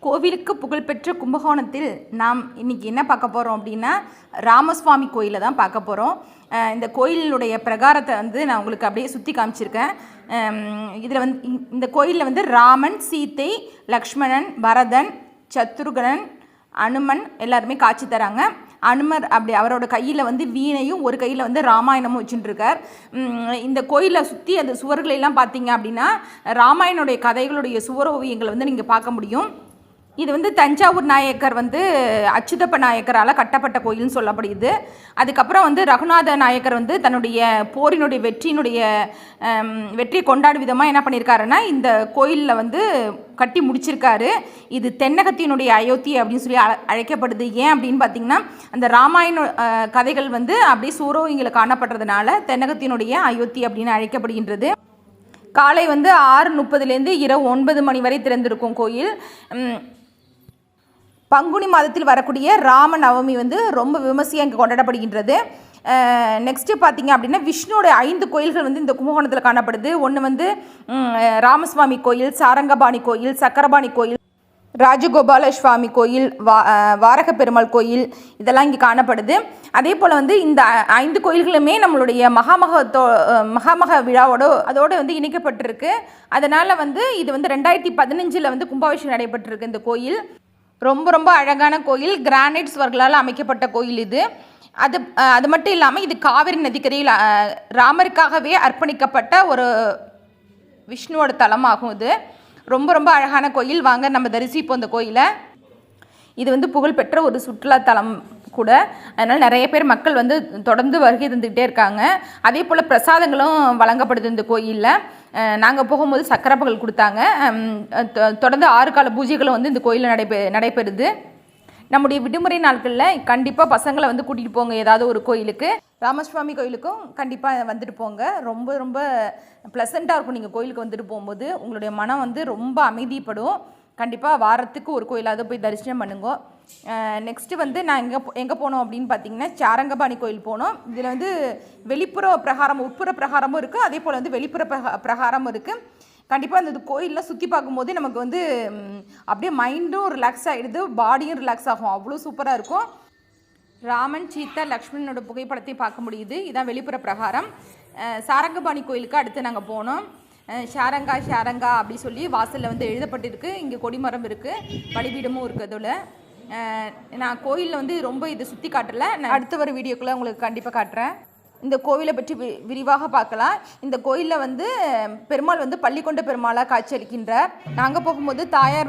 கோவிலுக்கு புகழ்பெற்ற கும்பகோணத்தில் நாம் இன்னைக்கு என்ன பார்க்க போகிறோம் அப்படின்னா ராமசுவாமி கோயிலை தான் பார்க்க போகிறோம் இந்த கோயிலுடைய பிரகாரத்தை வந்து நான் உங்களுக்கு அப்படியே சுற்றி காமிச்சிருக்கேன். இதில் வந்து இந்த- கோயிலில் வந்து ராமன் சீத்தை லக்ஷ்மணன் பரதன் சத்ருகனன் அனுமன் எல்லாருமே காட்சி தராங்க. அனுமர் அப்படி அவரோட கையில் வந்து வீணையும் ஒரு கையில் வந்து ராமாயணமும் வச்சுட்டுருக்கார். இந்த கோயிலை சுற்றி அந்த சுவர்களெல்லாம் பார்த்தீங்க அப்படின்னா ராமாயணனுடைய கதைகளுடைய சுவரோவியங்களை வந்து நீங்கள் பார்க்க முடியும். இது வந்து தஞ்சாவூர் நாயக்கர் வந்து அச்சுதப்ப நாயக்கரால் கட்டப்பட்ட கோயில்னு சொல்லப்படுது. அதுக்கப்புறம் வந்து ரகுநாத நாயக்கர் வந்து தன்னுடைய போரினுடைய வெற்றியினுடைய வெற்றியை கொண்டாடும் விதமாக என்ன பண்ணியிருக்காருன்னா இந்த கோயிலில் வந்து கட்டி முடிச்சிருக்காரு. இது தென்னகத்தினுடைய அயோத்தி அப்படின்னு சொல்லி அழ- அழைக்கப்படுது. ஏன் அப்படின்னு பார்த்தீங்கன்னா அந்த ராமாயண கதைகள் வந்து அப்படியே சூரோவிங்களை காணப்படுறதுனால தென்னகத்தினுடைய அயோத்தி அப்படின்னு அழைக்கப்படுகின்றது. காலை வந்து ஆறு முப்பதுலேருந்து இரவு ஒன்பது மணி வரை திறந்திருக்கும் கோயில். பங்குனி மாதத்தில் வரக்கூடிய ராம நவமி வந்து ரொம்ப விமர்சையாக இங்கே கொண்டாடப்படுகின்றது. நெக்ஸ்ட்டு பார்த்தீங்க அப்படின்னா விஷ்ணுவோட ஐந்து கோயில்கள் வந்து இந்த கும்பகோணத்தில் காணப்படுது. ஒன்று வந்து ராமசுவாமி கோயில் சாரங்கபாணி கோயில் சக்கரபாணி கோயில் ராஜகோபால சுவாமி கோயில் வா வாரக பெருமாள் கோயில் இதெல்லாம் இங்கே காணப்படுது. அதே போல் வந்து இந்த ஐந்து கோயில்களுமே நம்மளுடைய மகாமகத்தோ மகாமக விழாவோட அதோடு வந்து இணைக்கப்பட்டிருக்கு. அதனால் வந்து இது வந்து ரெண்டாயிரத்தி பதினஞ்சில் வந்து கும்பாபிஷேகம் நடைபெற்றிருக்கு இந்த கோயில். ரொம்ப ரொம்ப அழகான கோயில் கிரானைட் வர்களால் அமைக்கப்பட்ட கோயில் இது. அது அது மட்டும் இல்லாமல் இது காவிரி நதிக்கரையில் ராமருக்காகவே அர்ப்பணிக்கப்பட்ட ஒரு விஷ்ணுவோட தலமாகும் இது. ரொம்ப ரொம்ப அழகான கோயில். வாங்க நம்ம தரிசிப்போம் இந்த கோயிலை. இது வந்து புகழ்பெற்ற ஒரு சுற்றுலாத்தலம் கூட. அதனால் நிறைய பேர் மக்கள் வந்து தொடர்ந்து வருகை தந்துக்கிட்டே இருக்காங்க. அதே போல் பிரசாதங்களும் வழங்கப்படுது இந்த கோயிலில். நாங்கள் போகும்போது சக்கரை கொடுத்தாங்க. தொ- தொடர்ந்து ஆறு கால பூஜைகளும் வந்து இந்த கோயிலில் நடைபெ நடைபெறுது. நம்முடைய விடுமுறை நாட்களில் கண்டிப்பாக பசங்களை வந்து கூட்டிகிட்டு போங்க ஏதாவது ஒரு கோயிலுக்கு. ராமசுவாமி கோயிலுக்கும் கண்டிப்பாக வந்துட்டு போங்க. ரொம்ப ரொம்ப ப்ளசண்ட்டாக இருக்கும். நீங்கள் கோயிலுக்கு வந்துட்டு போகும்போது உங்களுடைய மனம் வந்து ரொம்ப அமைதிப்படும். கண்டிப்பாக வாரத்துக்கு ஒரு கோயிலாவது போய் தரிசனம் பண்ணுங்க. நெக்ஸ்ட்டு வந்து நான் எங்கே எங்கே போனோம் அப்படின்னு பார்த்தீங்கன்னா சாரங்கபாணி கோயில் போனோம். இதில் வந்து வெளிப்புற பிரகாரம் உட்புற பிரகாரமும் இருக்குது அதே போல் வந்து வெளிப்புற பிரகா பிரகாரமும் இருக்குது கண்டிப்பாக அந்த கோயிலில் சுற்றி பார்க்கும்போது நமக்கு வந்து அப்படியே மைண்டும் ரிலாக்ஸ் ஆகிடுது பாடியும் ரிலாக்ஸ் ஆகும். அவ்வளோ சூப்பராக இருக்கும். ராமன் சீதா லக்ஷ்மணனோட புகைப்படத்தையும் பார்க்க முடியுது. இதான் வெளிப்புற பிரகாரம். சாரங்கபாணி கோயிலுக்கு அடுத்து நாங்கள் போனோம். ஷாரங்கா ஷாரங்கா அப்படி சொல்லி வாசலில் வந்து எழுதப்பட்டிருக்கு. இங்கே கொடிமரம் இருக்குது பலிபீடமும் இருக்குது அதில். நான் கோயிலில் வந்து ரொம்ப இதை சுற்றி காட்டலை. நான் அடுத்த வர வீடியோக்குள்ளே உங்களுக்கு கண்டிப்பாக காட்டுறேன். இந்த கோவிலை பற்றி வி விரிவாக பார்க்கலாம். இந்த கோயிலில் வந்து பெருமாள் வந்து பள்ளிக்கொண்ட பெருமாளாக காட்சியளிக்கின்றார் நாங்கள் போகும்போது தாயார்